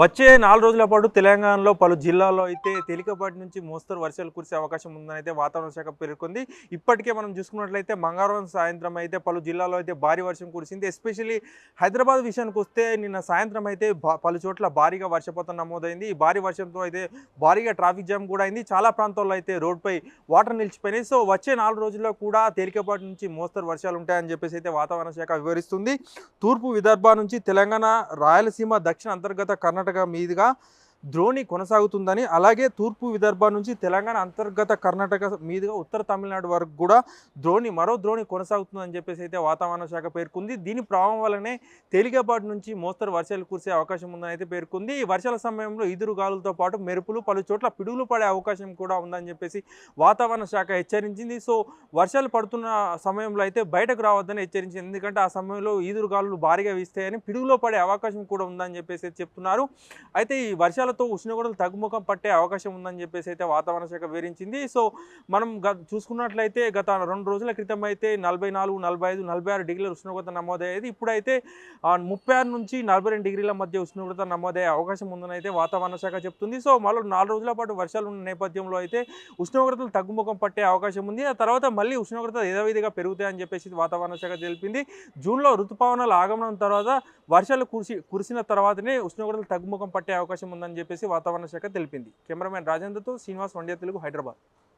వచ్చే నాలుగు రోజుల పాటు తెలంగాణలో పలు జిల్లాల్లో అయితే తేలికపాటి నుంచి మోస్తరు వర్షాలు కురిసే అవకాశం ఉందని అయితే వాతావరణ శాఖ పేర్కొంది. ఇప్పటికే మనం చూసుకున్నట్లయితే మంగళవారం సాయంత్రం అయితే పలు జిల్లాల్లో అయితే భారీ వర్షం కురిసింది. ఎస్పెషల్లీ హైదరాబాద్ విషయానికి వస్తే నిన్న సాయంత్రం అయితే పలు చోట్ల భారీగా వర్షపాతం నమోదైంది. ఈ భారీ వర్షంతో అయితే భారీగా ట్రాఫిక్ జామ్ కూడా అయింది. చాలా ప్రాంతాల్లో అయితే రోడ్పై వాటర్ నిలిచిపోయినాయి. సో వచ్చే నాలుగు రోజుల్లో కూడా తేలికపాటి నుంచి మోస్తరు వర్షాలు ఉంటాయని చెప్పేసి అయితే వాతావరణ శాఖ వివరిస్తుంది. తూర్పు విదర్భ నుంచి తెలంగాణ రాయలసీమ దక్షిణ అంతర్గత కర్ణాటక మీదుగా ద్రోణి కొనసాగుతుందని అలాగే తూర్పు విదర్భ నుంచి తెలంగాణ అంతర్గత కర్ణాటక మీదుగా ఉత్తర తమిళనాడు వరకు కూడా ద్రోణి మరో ద్రోణి కొనసాగుతుందని చెప్పేసి అయితే వాతావరణ శాఖ పేర్కొంది. దీని ప్రభావం వల్లనే తేలికపాటి నుంచి మోస్తరు వర్షాలు కురిసే అవకాశం ఉందని అయితే పేర్కొంది. ఈ వర్షాల సమయంలో ఈదురు గాలులతో పాటు మెరుపులు పలు చోట్ల పిడుగులు పడే అవకాశం కూడా ఉందని చెప్పేసి వాతావరణ శాఖ హెచ్చరించింది. సో వర్షాలు పడుతున్న సమయంలో అయితే బయటకు రావద్దని హెచ్చరించింది. ఎందుకంటే ఆ సమయంలో ఈదురు గాలులు భారీగా వీస్తాయని పిడుగులో పడే అవకాశం కూడా ఉందని చెప్పేసి చెప్తున్నారు. అయితే ఈ వర్షాలతో ఉష్ణోగ్రతలు తగ్గుముఖం పట్టే అవకాశం ఉందని చెప్పేసి అయితే వాతావరణ శాఖ వివరించింది. సో మనం చూసుకున్నట్లయితే గత రెండు రోజుల క్రితం అయితే నలభై నాలుగు నలభై ఐదు నలభై ఆరు డిగ్రీల ఉష్ణోగ్రత నమోదయ్యేది. ఇప్పుడైతే ముప్పై ఆరు నుంచి నలభై రెండు డిగ్రీల మధ్య ఉష్ణోగ్రత నమోదయ్యే అవకాశం ఉందని అయితే వాతావరణ శాఖ చెప్తుంది. సో మరో నాలుగు రోజుల పాటు వర్షాలు ఉన్న నేపథ్యంలో అయితే ఉష్ణోగ్రతలు తగ్గుముఖం పట్టే అవకాశం ఉంది. ఆ తర్వాత మళ్ళీ ఉష్ణోగ్రత యథావిధిగా పెరుగుతాయని చెప్పేసి వాతావరణ శాఖ తెలిపింది. జూన్లో ఋతుపవనాల ఆగమనం తర్వాత వర్షాలు కురిసి కురిసిన తర్వాతనే ఉష్ణోగ్రతలు తగ్గుముఖం పట్టే అవకాశం ఉందని చెప్పేసి వాతావరణ శాఖ తెలిపింది. కెమెరామెన్ రాజేంద్రతో శ్రీనివాస్ వండియా తెలుగు హైదరాబాద్.